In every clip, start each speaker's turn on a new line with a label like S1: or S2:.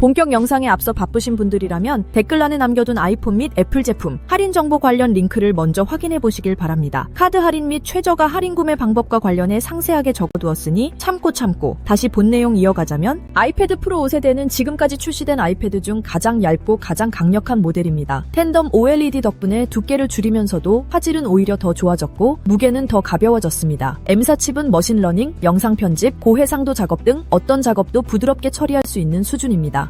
S1: 본격 영상에 앞서 바쁘신 분들이라면 댓글란에 남겨둔 아이폰 및 애플 제품 할인 정보 관련 링크를 먼저 확인해 보시길 바랍니다. 카드 할인 및 최저가 할인 구매 방법과 관련해 상세하게 적어두었으니 참고 참고 다시 본 내용 이어가자면 아이패드 프로 5세대는 지금까지 출시된 아이패드 중 가장 얇고 가장 강력한 모델입니다. 텐덤 OLED 덕분에 두께를 줄이면서도 화질은 오히려 더 좋아졌고 무게는 더 가벼워졌습니다. M사 칩은 머신러닝, 영상 편집, 고해상도 작업 등 어떤 작업도 부드럽게 처리할 수 있는 수준입니다.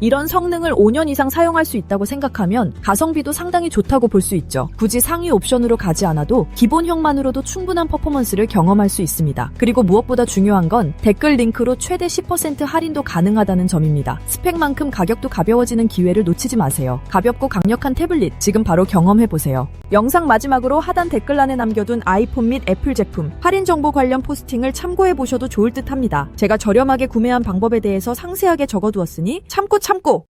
S1: 이런 성능을 5년 이상 사용할 수 있다고 생각하면 가성비도 상당히 좋다고 볼 수 있죠. 굳이 상위 옵션으로 가지 않아도 기본형만으로도 충분한 퍼포먼스를 경험할 수 있습니다. 그리고 무엇보다 중요한 건 댓글 링크로 최대 10% 할인도 가능하다는 점입니다. 스펙만큼 가격도 가벼워지는 기회를 놓치지 마세요. 가볍고 강력한 태블릿 지금 바로 경험해 보세요. 영상 마지막으로 하단 댓글란에 남겨둔 아이폰 및 애플 제품 할인 정보 관련 포스팅을 참고해 보셔도 좋을 듯 합니다. 제가 저렴하게 구매한 방법에 대해서 상세하게 적어두었으니 참고 참고